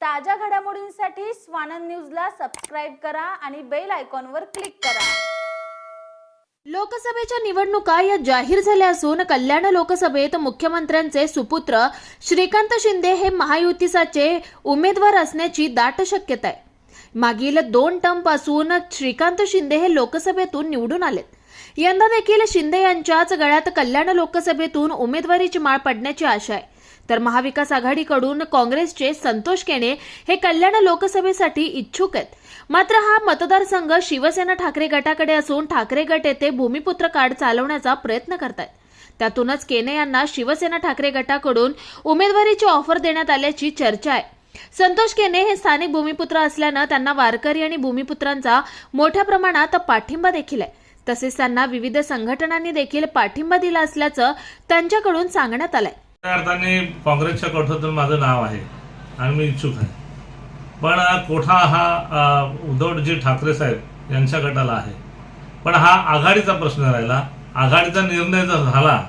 ताज्या घडामोडींसाठी स्वानंद न्यूजला सबस्क्राईब करा आणि बेल आयकॉनवर क्लिक करा. लोकसभेच्या निवडणुका या जाहीर झाल्या असून कल्याण लोकसभेत मुख्यमंत्र्यांचे सुपुत्र श्रीकांत शिंदे हे महायुतीसाचे उमेदवार असण्याची दाट शक्यता आहे. मागील दोन टर्मपासून श्रीकांत शिंदे हे लोकसभेतून निवडून आलेत. यंदा देखील शिंदे यांच्याच गळ्यात कल्याण लोकसभेतून उमेदवारीची माळ पडण्याची आशा आहे. तर महाविकास आघाडीकडून काँग्रेसचे संतोष केणे हे कल्याण लोकसभेसाठी इच्छुक आहेत. मात्र हा मतदारसंघ शिवसेना ठाकरे गटाकडे असून ठाकरे गट येथे भूमिपुत्र कार्ड चालवण्याचा प्रयत्न करतायत. त्यातूनच केने यांना शिवसेना ठाकरे गटाकडून उमेदवारीची ऑफर देण्यात आल्याची चर्चा आहे. संतोष केने हे स्थानिक भूमिपुत्र असल्यानं त्यांना वारकरी आणि भूमिपुत्रांचा मोठ्या प्रमाणात पाठिंबा देखील आहे. तसेच त्यांना विविध संघटनांनी देखील पाठिंबा दिला असल्याचं त्यांच्याकडून सांगण्यात आलंय. त्या अर्थाने काँग्रेसच्या कोठ्यातून माझं नाव आहे आणि मी इच्छुक आहे. पण कोठा हा उद्धवजी ठाकरे साहेब यांच्या गटाला आहे. पण हा आघाडीचा प्रश्न राहिला. आघाडीचा निर्णय जर झाला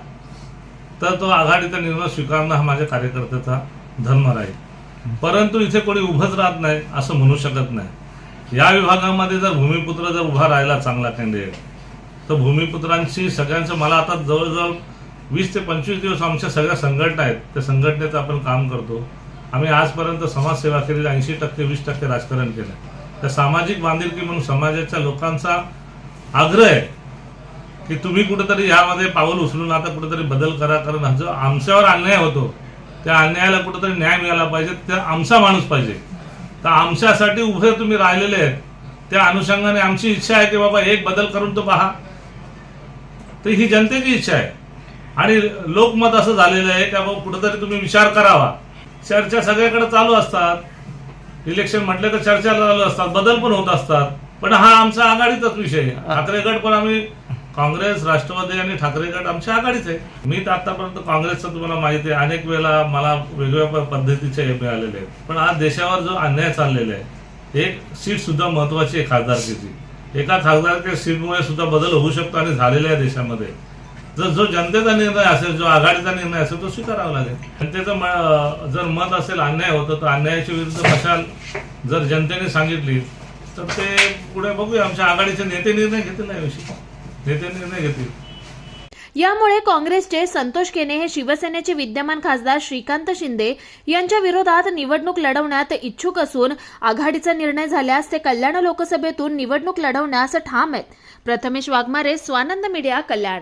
तर तो आघाडीचा निर्णय स्वीकारणं हा माझ्या कार्यकर्त्याचा धर्म राहील. परंतु इथे कोणी उभंच राहत नाही असं म्हणू शकत नाही. या विभागामध्ये जर भूमिपुत्र जर उभा राहिला चांगला कॅन्डिडेट तर भूमिपुत्रांशी सगळ्यांचं मला आता जवळजवळ वीस ते पंचवीस दिवस आमच्या सगळ्या संघटना आहेत. त्या संघटनेचं आपण काम करतो. आम्ही आजपर्यंत समाजसेवा केलेली ऐंशी टक्के वीस टक्के राजकारण केलं त्या सामाजिक बांधिलकी म्हणून समाजाच्या लोकांचा आग्रह आहे की तुम्ही कुठेतरी ह्यामध्ये पाऊल उचलून आता कुठेतरी बदल करा. कारण हा जो आमच्यावर अन्याय होतो त्या अन्यायाला कुठेतरी न्याय मिळाला पाहिजे. त्या आमचा माणूस पाहिजे. तर आमच्यासाठी उभे तुम्ही राहिलेले आहेत. त्या अनुषंगाने आमची इच्छा आहे की बाबा एक बदल करून तो पहा. तर ही जनतेची इच्छा आहे. आणि लोकमत असं झालेलं आहे की बाबा कुठेतरी तुम्ही विचार करावा. चर्चा सगळ्याकडे चालू असतात. इलेक्शन म्हटले तर चर्चा चालू असतात बदल पण होत असतात. पण हा आमचा आघाडीचाच विषय आहे. ठाकरे गट पण आम्ही काँग्रेस राष्ट्रवादी आणि ठाकरे गट आमच्या आघाडीच आहे. मी तर आतापर्यंत काँग्रेसचं तुम्हाला माहिती आहे. अनेक वेळेला मला वेगवेगळ्या पद्धतीचे हे मिळालेले आहेत. पण आज देशावर जो अन्याय चाललेला आहे एक सीट सुद्धा महत्वाची आहे खासदारकीची. एका खासदारच्या सीटमुळे सुद्धा बदल होऊ शकतो आणि झालेला आहे देशामध्ये. जर जो जनतेचा निर्णय असेल जो आघाडीचा निर्णय असेल तो स्वीकारावा लागेल. जनतेचं जर मत असेल अन्याय होतं तर अन्यायाच्या विरुद्ध मशाल जर जनतेने सांगितली तर ते पुढे बघूया. आमच्या आघाडीचे नेते निर्णय घेतील याविषयी? नेते निर्णय घेतील. यामुळे काँग्रेसचे संतोष केने हे शिवसेनेचे विद्यमान खासदार श्रीकांत शिंदे यांच्या विरोधात निवडणूक लढवण्यात इच्छुक असून आघाडीचा निर्णय झाल्यास ते कल्याण लोकसभेतून निवडणूक लढवण्यास ठाम आहेत. प्रथमेश वाघमारे स्वानंद मीडिया कल्याण.